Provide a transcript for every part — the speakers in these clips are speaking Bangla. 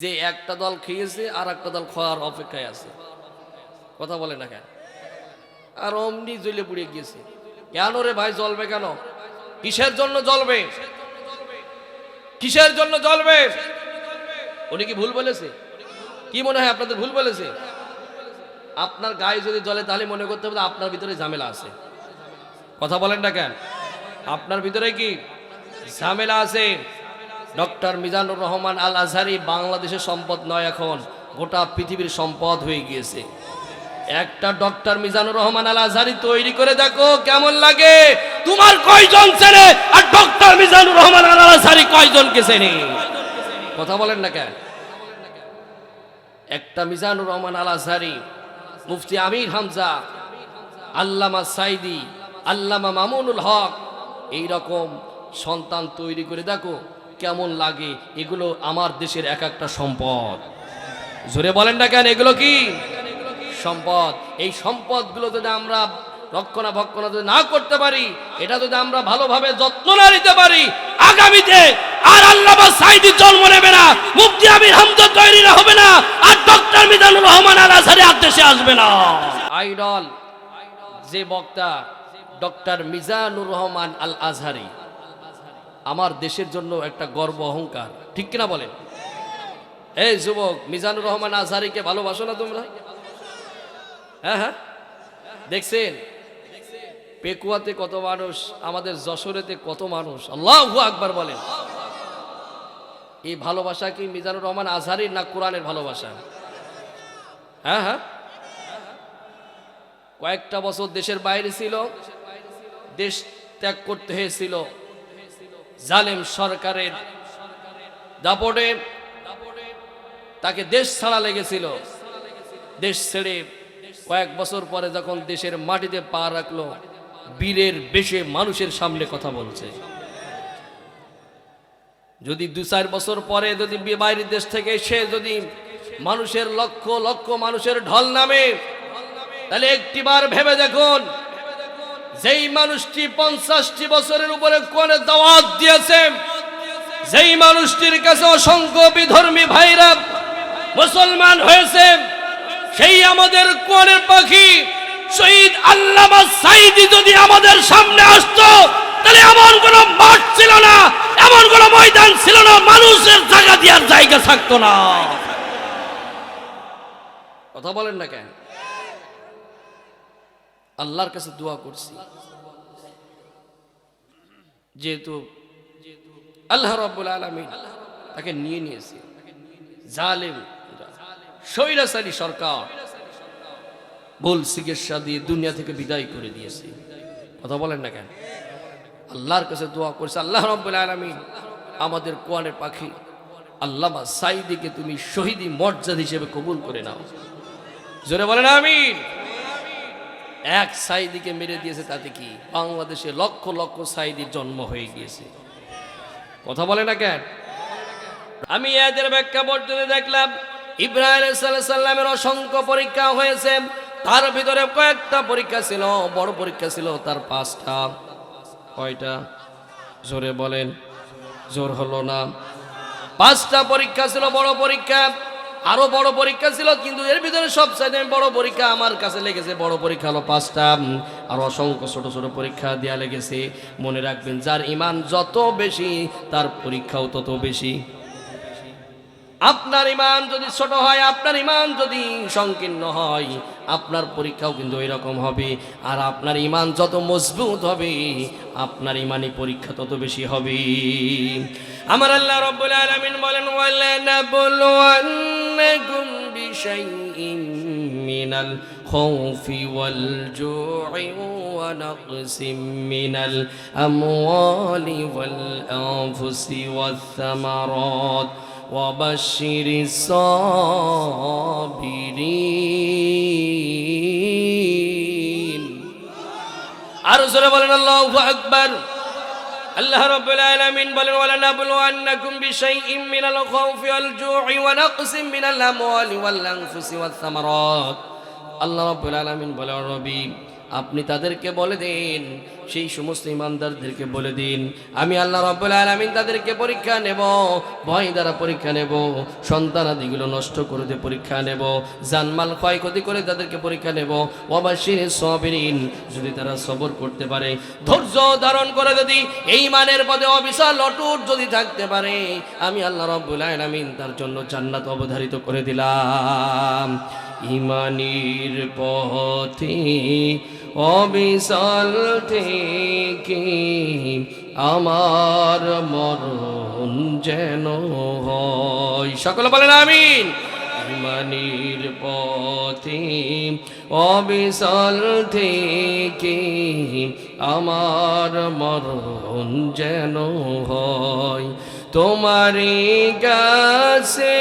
যে একটা দল খেয়েছে আর একটা দল খাওয়ার অপেক্ষায় আছে। কথা বলে না কেন? আর অমনি জ্বলে পুড়ে গিয়েছে। কেন রে ভাই জ্বলবে কেন? কিসের জন্য জ্বলবে? কিসের জন্য জ্বলবে? উনি কি ভুল বলেছে? কি মনে হয় আপনাদের ভুল বলেছে? আপনার গায়ে যদি জ্বলে তাহলে মনে করতে হবে আপনার ভিতরে ঝামেলা আছে। কথা বলেন না কেন? আপনার ভিতরে কি ঝামেলা আছে? ডক্টর মিজানুর রহমান আল আজহারি বাংলাদেশের সম্পদ নয় এখন, গোটা পৃথিবীর সম্পদ হয়ে গিয়েছে। একটা ডক্টর মিজানুর রহমান আল আজহারি তৈরি করে দেখো, কেমন লাগে? তোমার কয়জন চেনে? আর ডক্টর মিজানুর রহমান আল আজহারি কয়জনকে চেনে? কথা বলেন না কেন? একটা মিজানুর রহমান আল আজহারি মুফতি আমির হামজা, আল্লামা সাইদি, আল্লামা মামুনুল হক এই রকম সন্তান তৈরি করে দেখো কেমন লাগে, এগুলো আমার দেশের এক একটা সম্পদ। জোরে বলেন না কেন, এগুলো কি? সম্পদ। এই সম্পদগুলো যদি আমরা রক্ষণাবেক্ষণা যদি না করতে পারি, এটা যদি আমরা ভালোভাবে যত্ন না নিতে পারি, আগামীতে আর আল্লামা সাইদি জন্ম নেবে না, মুফতি আমির হামদ তৈরি না হবে না, আর ডক্টর মিজানুর রহমান আল আজহারি আর দেশে আসবে না। আইডল, যে বক্তা ডক্টর মিজানুর রহমান আল আজহারি আমার দেশের জন্য একটা গর্ব অহংকার। ঠিক কিনা বলেন? এই যুবক, মিজানুর রহমান আজহারিকে ভালোবাসো না তোমরা? হ্যাঁ হ্যাঁ। দেখছেন? পেকুয়াতে কত মানুষ, আমাদের যশোরেতে কত মানুষ। আল্লাহ আকবার বলেন। এই ভালোবাসা কি মিজানুর রহমান আজহারির না কোরআনের ভালোবাসা? হ্যাঁ হ্যাঁ। কয়েকটা বছর দেশের বাইরে ছিল, দেশ ত্যাগ করতে হয়েছিল। জালেম সরকারের দাপটে তাকে দেশ ছাড়া লেগেছিল। দেশ ছেড়ে কয়েক বছর পরে যখন দেশের মাটিতে পা রাখল, বীরের বেশে মানুষের সামনে কথা বলছে। যদি দু চার বছর পরে যদি বাইরের দেশ থেকে এসে যদি মানুষের লক্ষ লক্ষ মানুষের ঢল নামে, তাহলে একটিবার ভেবে দেখুন যেই মানুষটি পঞ্চাশটি বছরের উপরে কোনে দাওয়াত দিয়েছে, যেই মানুষটির কাছে অসংখ্য বিধর্মী ভাইরা মুসলমান হয়েছে, সেই আমাদের কোনের পাখি শহীদ আল্লামা সাইদি যদি আমাদের সামনে আসতো, তাহলে এমন কোন মাঠ ছিল না, এমন কোন ময়দান ছিল না, মানুষের জায়গা দেওয়ার জায়গা থাকতো না। কথা বলেন না কেন? আল্লাহর কাছে দোয়া করছি। যেহেতু আল্লাহ রাব্বুল আলামিন তাকে নিয়ে নিয়েছে। জালেম স্বৈরাচারী সরকার। ভুল চিকিৎসা দিয়ে দুনিয়া থেকে বিদায় করে দিয়েছে। কথা বলেন না কেন? আল্লাহর কাছে দোয়া করছে, আল্লাহ রাব্বুল আলামিন আমাদের কোয়ানের পাখি আল্লামা সাইদিকে তুমি শহীদি মর্যাদা হিসেবে কবুল করে নাও। জোরে বলেন, আমিন। এক সাইদিকে মেরে দিয়েছে তাতে কি? বাংলাদেশে লক্ষ লক্ষ সাইদির জন্ম হয়ে গিয়েছে। কথা বলে না কেন? আমি এদের ব্যাখ্যা পর্যন্ত দেখলাম, ইব্রাহিম সাল্লামের অসংখ্য পরীক্ষা হয়েছে। তার ভিতরে কয়েকটা পরীক্ষা ছিল, বড় পরীক্ষা ছিল, তার পাঁচটা। কয়টা? জোরে বলেন, জোর হলো না। পাঁচটা পরীক্ষা ছিল, বড় পরীক্ষা। আরও বড় পরীক্ষা ছিল, কিন্তু এর ভিতরে সব চাইতে বড় পরীক্ষা আমার কাছে লেগেছে। বড় পরীক্ষা হলো পাঁচটা। আর অসংখ্য ছোট ছোট পরীক্ষা দেওয়া লেগেছে। মনে রাখবেন, যার ইমান যত বেশি, তার পরীক্ষাও তত বেশি। আপনার ইমান যদি ছোট হয়, আপনার ইমান যদি সংকীর্ণ হয়, আপনার পরীক্ষাও কিন্তু ওই রকম হবে। আর আপনার ইমান যত মজবুত হবে, আপনার ইমানি পরীক্ষা তত বেশি হবে। আমার আল্লাহ রব্বুল আলামিন বলেন ওয়ালা নাবলুওয়ান্নাকুম বিশাইইম মিনাল খাউফি ওয়াল জু'i ওয়া নাকসিম মিনাল আমওয়ালি ওয়াল আনফুসি ওয়াস সামারাত وبشر الصابرين আর জোরে বলেন আল্লাহু আকবার আল্লাহ রাব্বুল আলামিন বলেন ওয়ালা নাবলুওয়ান্নাকুম বিশাইইম মিনাল খাউফি ওয়াল জু'i ওয়া নাকসিম মিনাল আমওয়ালি ওয়াল আনফুসি ওয়াস সামারাত আল্লাহ রাব্বুল আলামিন বলেন রবি আপনি তাদেরকে বলে দিন, সেই সমস্ত ইমানদারদেরকে বলে দিন। আমি আল্লাহ রব্বুল আলামিন তাদেরকে পরীক্ষা নেব, ভয় দ্বারা পরীক্ষা নেব সন্তানাদিগুলো নষ্ট করে দিয়ে পরীক্ষা নেব, জানমাল ক্ষয়ক্ষতি করে তাদেরকে পরীক্ষা নেব। অবাসীর সবিরিন, যদি তারা সবর করতে পারে, ধৈর্য ধারণ করে যদি এই মানের পদে অবিশাল অটুট যদি থাকতে পারে, আমি আল্লাহ রব্বুল আলামিন তার জন্য জান্নাত অবধারিত করে দিলাম। ইমানির পথে অবিশাল থেকে আমার মরণ যেন হয়। সকলে বলেন আমিন। ইমানির পথে অবিশাল থেকে আমার মরণ যেন হয়। তোমারি গাছে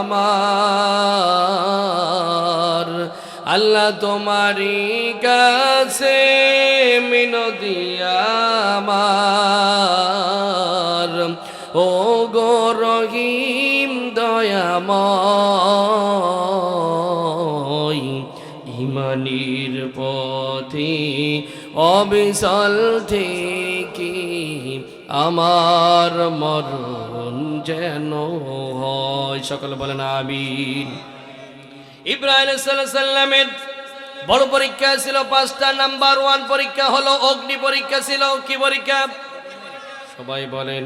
আমার। আল্লাহ তোমারি কাছে আমার। ও গো রহিম দয়াময়, ইমানির পথে অবিশাল থেকে আমার মরণ যেন হয়। সকলে বলেন আমিন। ইব্রাহিম সাল্লামের বড় পরীক্ষা ছিল, পাঁচটা নাম্বার ওয়ান পরীক্ষা হলো, অগ্নি পরীক্ষা ছিল, কি পরীক্ষা? সবাই বলেন,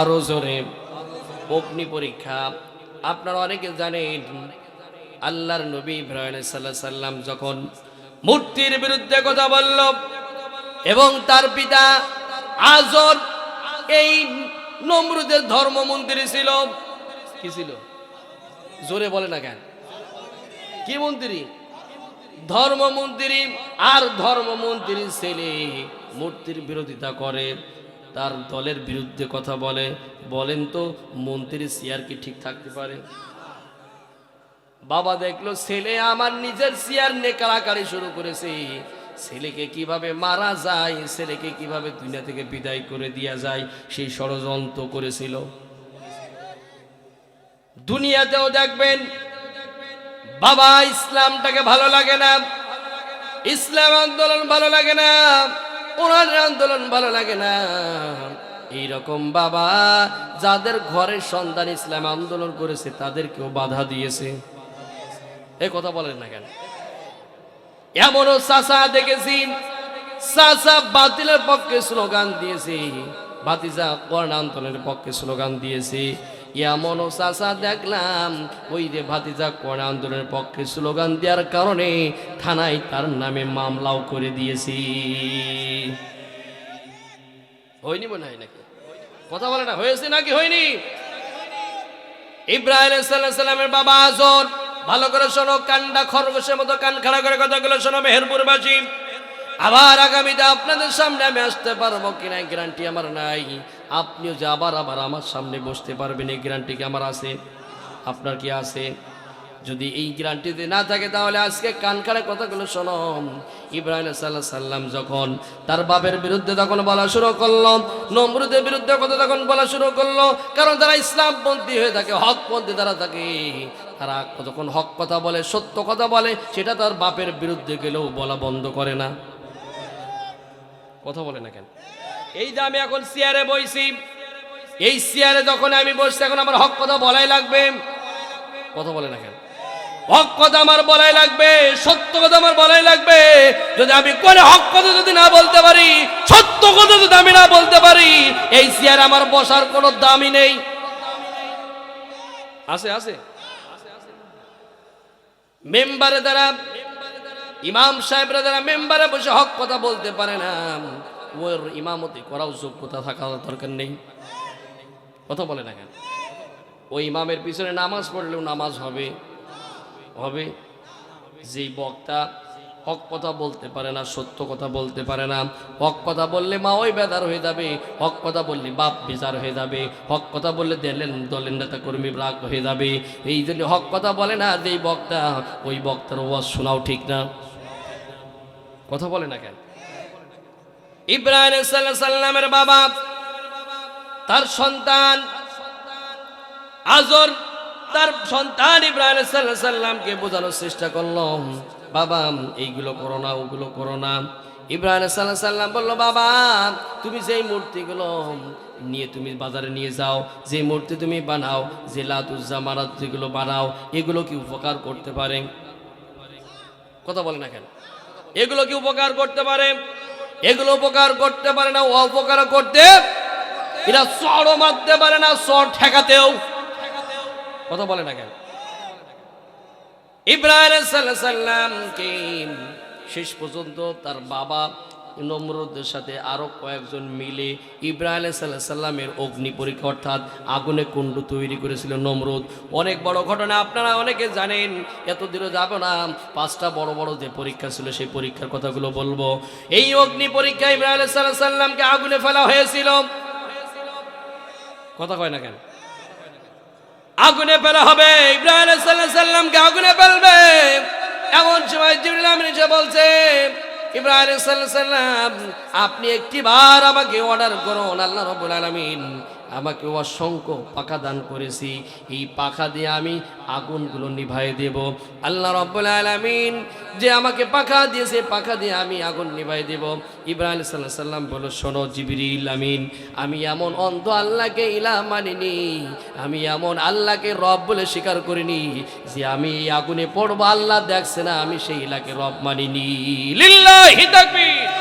আরও জোরে, অগ্নি পরীক্ষা। আপনারা অনেকে জানেন, আল্লাহর নবী ইব্রাহিম সাল্লাম যখন মূর্তির বিরুদ্ধে কথা বলল এবং তার পিতা আজর, এই নমরুদের ধর্ম মন্ত্রী ছিল, কি ছিল? জোরে বলে না কেন? কি মন্ত্রী? ধর্মমন্ত্রী আর ধর্মমন্ত্রীর ছেলে মূর্তির বিরোধিতা করে, তার দলের বিরুদ্ধে কথা বলে। বলেন তো মন্ত্রী চেয়ার কি ঠিক থাকতে পারে? বাবা দেখল, ছেলে আমার নিজের চেয়ার নিয়ে কাড়াকাড়ি শুরু করেছে। ছেলেকে কীভাবে মারা যায়, ছেলেকে কীভাবে দুনিয়া থেকে বিদায় করে দেওয়া যায়, সেই ষড়যন্ত্র করেছিল। দুনিয়াতেও দেখবেন বাবা, ইসলামটাকে ভালো লাগে না। ইসলাম আন্দোলন ভালো লাগে না। ওনার আন্দোলন ভালো লাগে না। এইরকম বাবা, যাদের ঘরের সন্তান ইসলাম আন্দোলন করেছে, তাদেরকেও বাধা দিয়েছে। এই কথা বলেন না কেন? এমনও চাষা দেখেছি চাষা বাতিলের পক্ষে স্লোগান দিয়েছি, বাতিজা কর্ণ আন্দোলনের পক্ষে স্লোগান দিয়েছে। এমনও চাষা দেখলাম, ওই যে ভাতিজা কর্ণ আন্দোলনের পক্ষে স্লোগান দেওয়ার কারণে থানায় তার নামে মামলাও করে দিয়েছি। হয়নি মনে হয় নাকি? কথা বলে না, হয়েছে নাকি হয়নি? ইব্রাহিম সাল্লামের বাবা আজর ভালো করে শোনো, কান্ডা খরগোশের মতো কান খাড়া করে কথাগুলো শোনো, মেহেরপুরবাসী। আবার আগামীতে আপনাদের সামনে আমি আসতে পারব কিনা গ্যারান্টি আমার নাই। আপনিও যে আবার আবার আমার সামনে বসতে পারবেন, এই গ্যারান্টি কি আমার আছে? আপনার কি আছে? যদি এই গ্যারান্টিতে না থাকে, তাহলে আজকে কান খাড়া কথাগুলো শোনো ইব্রাহিম সাল্লাহ সাল্লাম যখন তার বাপের বিরুদ্ধে তখন বলা শুরু করল, নমরুদের বিরুদ্ধে কথা তখন বলা শুরু করল, কারণ তারা ইসলামপন্থী হয়ে থাকে, হকপন্থী তারা থাকে, তারা যখন হক কথা বলে, সত্য কথা বলে, সেটা তার বাপের বিরুদ্ধে গেলেও বলা বন্ধ করে না। কথা বলে না কেন? এই যে আমি এখন চেয়ারে বইছি, এই চেয়ারে যখন আমি বসছি, এখন আমার হক কথা বলাই লাগবে। কথা বলে না কেন? হক কথা আমার বলাই লাগবে, সত্য কথা আমার বলাই লাগবে। যদি আমি কোনে হক কথা যদি না বলতে পারি, সত্য কথা যদি আমি না বলতে পারি, এই চেয়ারে আমার বসার কোনো দামই নেই। আছে আছে? মেম্বারে দ্বারা ইমাম সাহেবরা যারা মেম্বারে বসে হক কথা বলতে পারে না, ওর ইমামতি করাও যোগ্যতা থাকা দরকার নেই। কথা বলে না কেন? ওই ইমামের পিছনে নামাজ পড়লেও নামাজ হবে। হবে। যেই বক্তা হক কথা বলতে পারে না, সত্য কথা বলতে পারে না, হক কথা বললে মা ওই বেদার হয়ে যাবে, হক কথা বললে বাপ বেজার হয়ে যাবে, হক কথা বললে দেলেন দলের নেতা কর্মী রাগ হয়ে যাবে। এই জন্য হক কথা বলে না, যেই বক্তা, ওই বক্তার ওয়াজ শোনাও ঠিক না। কথা বলে না কেন? ইব্রাহিম সাল্লাহ সাল্লামের বাবা, তার সন্তান আজর, তার সন্তান ইব্রাহিম সাল্লামকে বোঝানোর চেষ্টা করলাম বাবা, এইগুলো করো না, ওগুলো করো না। ইব্রাহিম সাল্লাম বলল, বাবা, তুমি যেই মূর্তিগুলো নিয়ে তুমি বাজারে নিয়ে যাও যে মূর্তি তুমি বানাও, যে লাতুজ্জা মারাত যেগুলো বানাও, এগুলো কি উপকার করতে পারে? কথা বলে না কেন? এগুলো কি উপকার করতে পারে? এগুলো উপকার করতে পারে না অপকার করতে এরা চড়ও মারতে পারে না সর ঠেকাতেও। কথা বলে না কেন? ইব্রাহিম শেষ পর্যন্ত তার বাবা নমরুদের সাথে আরও কয়েকজন মিলে ইব্রাহিম সাল্লাহ সাল্লামের অগ্নি পরীক্ষা, অর্থাৎ আগুনে কুণ্ড তৈরি করেছিল নমরুদ। অনেক বড় ঘটনা, আপনারা অনেকে জানেন এত দূরে যাব না। পাঁচটা বড় বড় যে পরীক্ষা ছিল, সেই পরীক্ষার কথাগুলো বলব। এই অগ্নি পরীক্ষা ইব্রাহিম সাল্লাহ সাল্লামকে আগুনে ফেলা হয়েছিল। কথা কয় না কেন? আগুনে ফেলা হবে, ইব্রাহিম সাল্লাহ সাল্লামকে আগুনে ফেলবে। এমন সময় জিবরিল আমিন বলছে ইব্রাহিম আপনি একটি বার আমাকে অর্ডার করুন আল্লাহ রবুল আলমিন। আমাকে অসংখ্য পাখা দান করেছি। এই পাখা দিয়ে আমি আগুনগুলো নিভাই দেব। আল্লাহ রব্বুল আলমিন যে আমাকে পাখা দিয়েছে পাখা দিয়ে আমি আগুন নিভাই দেব। ইব্রাহিম সাল্লাহ সাল্লাম বলো শোনো জিবরিল আমিন, আমি এমন অন্ধ আল্লাহকে ইলা মানিনি। আমি এমন আল্লাহকে রব বলে স্বীকার করিনি যে আমি এই আগুনে পড়ব। আল্লাহ দেখছে না আমি সেই ইলাকে রব মানিনি। লিল্লাহি তাকবীর!